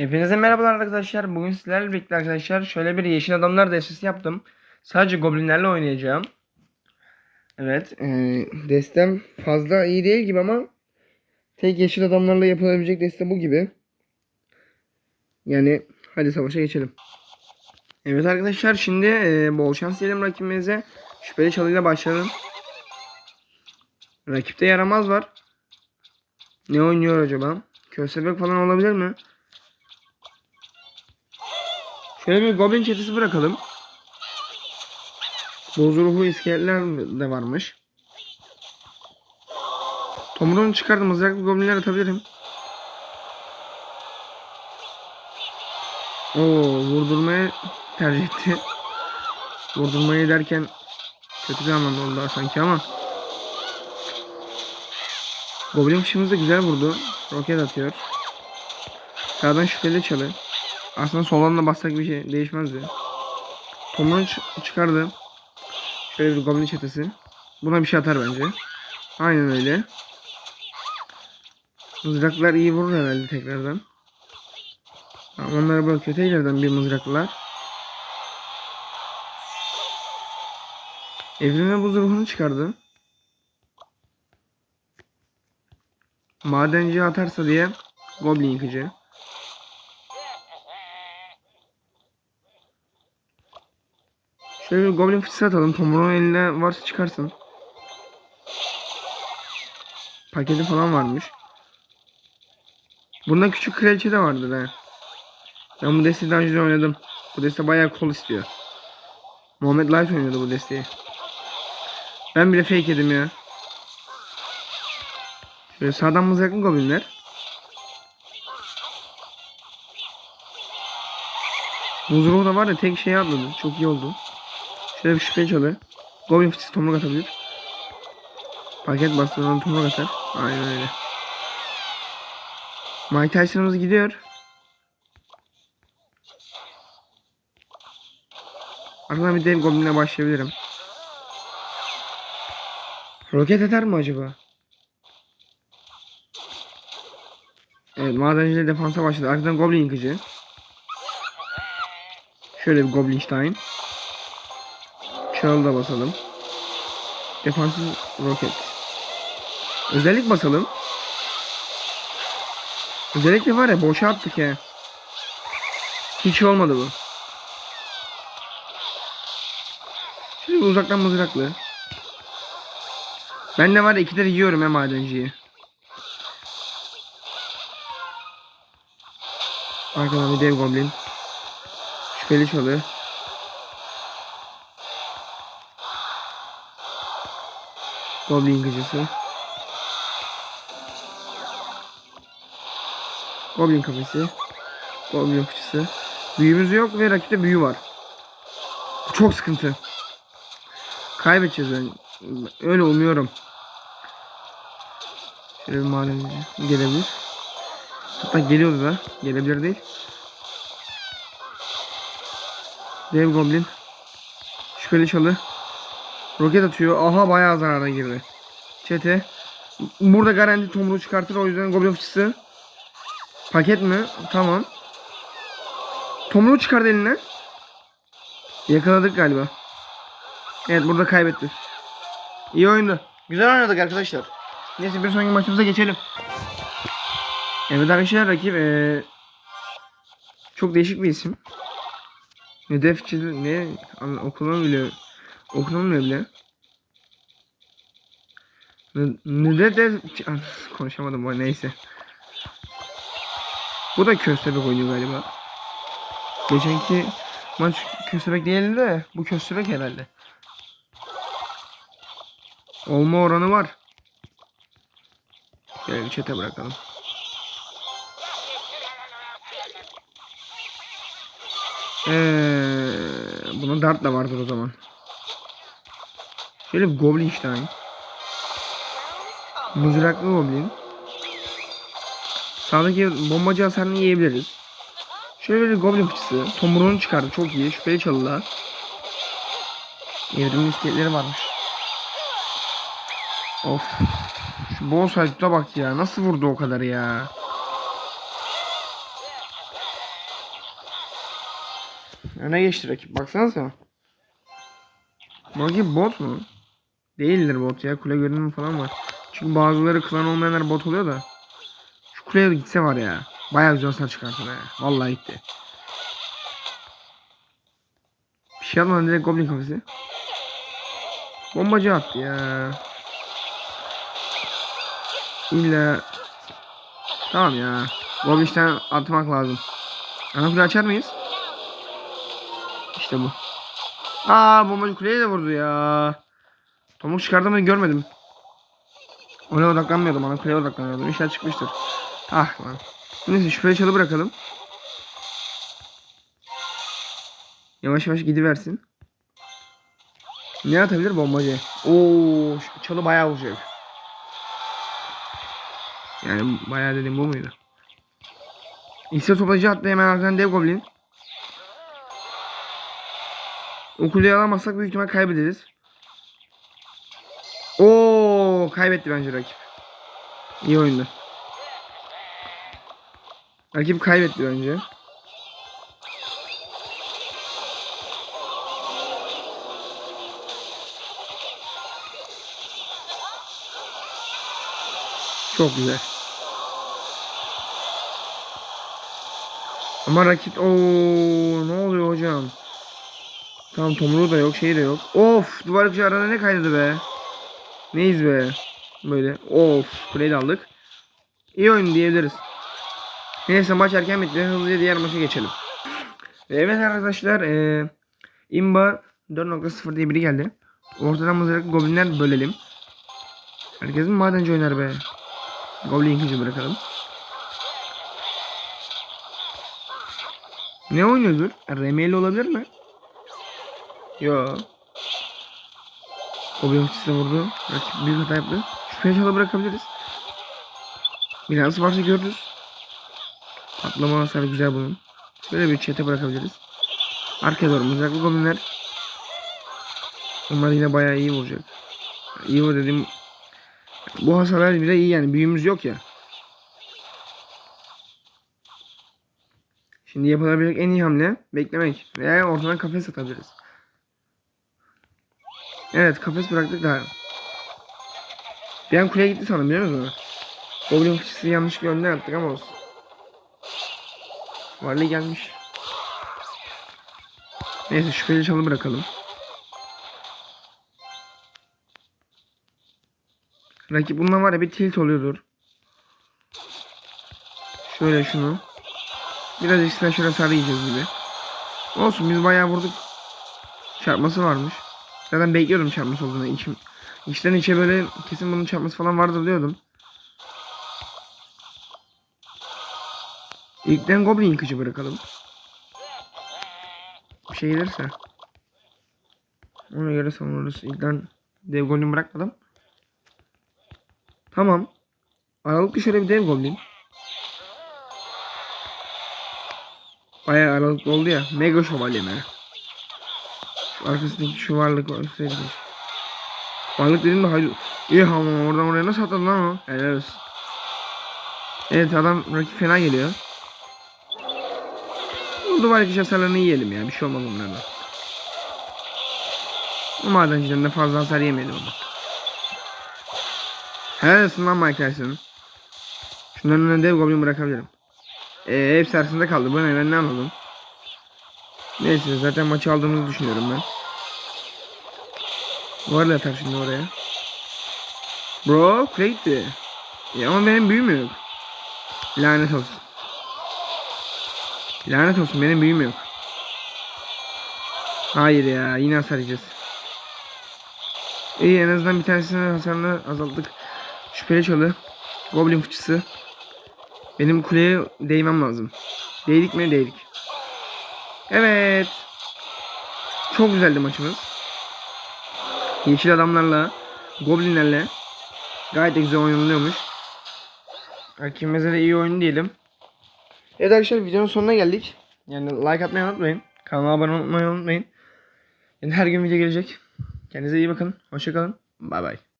Hepinize merhabalar arkadaşlar. Bugün sizlerle birlikte arkadaşlar şöyle bir yeşil adamlar destesi yaptım. Sadece goblinlerle oynayacağım. Evet. E, destem fazla iyi değil gibi ama tek yeşil adamlarla yapılabilecek deste bu gibi. Yani hadi savaşa geçelim. Evet arkadaşlar şimdi e, bol şans diyelim rakibimize. Şüpheli çalıyla başlayalım. Rakipte yaramaz var. Ne oynuyor acaba? Köstebek falan olabilir mi? Şöyle bir goblin çetesi bırakalım. Bozu ruhu iskeletler de varmış. Tomruğunu çıkardım. Mızraklı goblinler atabilirim. Oo, vurdurmaya tercih etti. Vurdurmayı derken kötü bir anlamda oldu sanki ama. Goblin fişimiz de güzel vurdu. Roket atıyor. Sağdan şüpheli çalı. Aslında soldan da bassak bir şey değişmezdi. Tomrun çıkardı. Şöyle bir goblin çetesi. Buna bir şey atar bence. Aynen öyle. Mızraklar iyi vurur herhalde tekrardan. Tamam, onları bırakıyor. Tekrardan bir mızraklar. Evrime buz ruhunu çıkardı. Madenci atarsa diye Goblin yıkıcı. Şöyle bir Goblin fıçısı atalım. Tomruğun eline varsa çıkarsın. Paketi falan varmış. Bunda küçük kraliçe de vardı ha. Ben bu desteği daha önce oynadım. Bu deste bayağı kol istiyor. Muhammed Light oynuyordu bu desteği. Ben bile fake edim ya. Şöyle sağdan mızraklı goblinler. Buzruğu da var ya tek şey atladı. Çok iyi oldu. Şöyle bir şüpheli çalı. Goblin fıçısı tomruk atabilir. Paket bastırmadan tomruk atar. Aynen öyle. Mike Tyson'ımız gidiyor. Arkadan bir dev goblinle başlayabilirim. Roket atar mı acaba? Evet madenciler defansa başladı. Arkadan goblin yıkıcı. Şöyle bir Goblinstein. Çağıl da basalım. Defansif roket. Özellik basalım. Özellikle var ya boşa attık ya. Hiç olmadı bu. Şimdi uzaktan mızraklı. Ben de var ya ikileri yiyorum ya madenciyi. Arkadan bir dev goblin. Şüpheli çalı. Goblin gıcısı. Goblin kafesi. Goblin fıçısı. Büyümüz yok ve rakipte büyü var. Bu çok sıkıntı. Kaybedeceğiz. Öyle umuyorum. Şöyle bir madenci gelebilir. Hatta geliyordu da. Gelebilir değil. Dev Goblin. Şüpheli çalı. Roket atıyor. Aha bayağı zarara girdi. Çete. Burada garanti tomruğu çıkartır. O yüzden Goblin fıçısı. Paket mi? Tamam. Tomruğu çıkardı eline. Yakaladık galiba. Evet burada kaybetti. İyi oyundu. Güzel oynadık arkadaşlar. Neyse bir sonraki maçımıza geçelim. Evet arkadaşlar rakip ee, çok değişik bir isim. Hedefçi ne An- okunamıyor okunamıyor bile. Ne, de An- konuşamadım bu neyse. Bu da köstebek oynuyor galiba. Geçenki maç köstebek değildi de bu köstebek herhalde. Olma oranı var. Şöyle bir çete bırakalım. Ee, buna dart da vardır o zaman. Şöyle bir Goblinstein. Mızraklı Goblin. Sağdaki bombacı hasarını yiyebiliriz. Şöyle bir Goblin fıçısı. Tomruğunu çıkardı. Çok iyi. Şüpheli çalılar. Evrimin iskeletleri varmış. Of. Şu bol sayıda bak ya. Nasıl vurdu o kadar ya. Öne geçti rakip. Baksanıza. Rakip bot mu? Değildir bot ya. Kule görünümü falan var. Çünkü bazıları klan olmayanlar bot oluyor da. Şu kuleye gitse var ya. Bayağı güzel hasar çıkartır ya. Vallahi gitti. Bir şey atmadan direkt goblin kafesi. Bombacı attı ya. İlla Tamam ya. Goblin'den atmak lazım. Ana kule açar mıyız? İşte bu. Aa bombacı kuleye de vurdu ya. Tomuk çıkardı mı görmedim. Ona odaklanmıyordum. Ana kuleye odaklanıyordum. İşler çıkmıştır. Ah lan. Neyse şüpheli çalı bırakalım. Yavaş yavaş gidiversin. Ne atabilir bombacı? Oo, çalı bayağı vuracak. Yani bayağı dediğim bu muydu? İksir toplayıcı attı hemen arkadan dev goblin. O kuleyi alamazsak büyük ihtimal kaybederiz. Oo kaybetti bence rakip. İyi oyundu. Rakip kaybetti bence. Çok güzel. Ama rakip o ne oluyor hocam? Tamam tomruğu da yok, şey de yok. Of, duvar kuşu arada ne kaynadı be? Neyiz be? Böyle. Of, kuleyi aldık. İyi oyun diyebiliriz. Neyse maç erken bitti. Hızlıca diğer maça geçelim. Evet arkadaşlar, eee imba 4.0 diye biri geldi. Ortadan mızrak goblinler bölelim. Herkesin madenci oynar be. Goblin ikinci bırakalım. Ne oynuyordur? Remeli olabilir mi? Yo. Goblin fıçısı vurdu. Rakip büyük hata yaptı. Şüpheye çalı bırakabiliriz. Binası varsa görürüz. Patlama hasarı güzel bunun. Böyle bir çete bırakabiliriz. Arkaya doğru mızraklı goblinler. Onlar yine bayağı iyi vuracak. İyi vur dediğim bu hasarlar bile iyi yani büyümüz yok ya. Şimdi yapılabilecek en iyi hamle beklemek veya ortadan kafes atabiliriz. Evet kafes bıraktık daha. Bir an kuleye gitti sandım biliyor musunuz? Goblin fıçısı yanlış yönden attık ama olsun. Varlığı gelmiş. Neyse şüpheli çalı bırakalım. Rakip bundan var ya bir tilt oluyordur. Şöyle şunu. Biraz ekstra şöyle sarı gibi. Olsun biz bayağı vurduk. Çarpması varmış. Zaten bekliyordum çarpması olduğunu. İçim, içten içe böyle kesin bunun çarpması falan vardır diyordum. İlkten Goblin yıkıcı bırakalım. Bir şey gelirse. Ona göre savunuruz. İlkten dev Goblin bırakmadım. Tamam. Aralıklı şöyle bir dev goblin. Bayağı aralıklı oldu ya. Mega şövalye mi? Arkasındaki şu varlık olsaydı. Varlık dedim de hayır. İyi ama oradan oraya nasıl atladın lan o? Helal olsun. Evet adam rakip fena geliyor. Bu duvar kişi hasarlarını yiyelim ya. Bir şey olmaz onlardan. Bu madenciden de fazla hasar yemeyelim ama. Helal olsun lan Mike Tyson. Şunların önüne dev goblin bırakabilirim. Eee hepsi arasında kaldı. Bu ne ben ne anladım. Neyse zaten maçı aldığımızı düşünüyorum ben. Duvarla atar şimdi oraya. Bro gitti. Ya ama benim büyüm yok. Lanet olsun. Lanet olsun benim büyüm yok. Hayır ya yine hasar yiyeceğiz. İyi en azından bir tanesinin hasarını azalttık. Şüpheli çalı. Goblin fıçısı. Benim kuleye değmem lazım. Değdik mi? Değdik. Evet. Çok güzeldi maçımız. Yeşil adamlarla, goblinlerle gayet güzel oynanılıyormuş. Rakibimize de iyi oyun diyelim. Evet arkadaşlar videonun sonuna geldik. Yani like atmayı unutmayın. Kanala abone olmayı unutmayın. Yani her gün video gelecek. Kendinize iyi bakın. Hoşçakalın. Bay bay.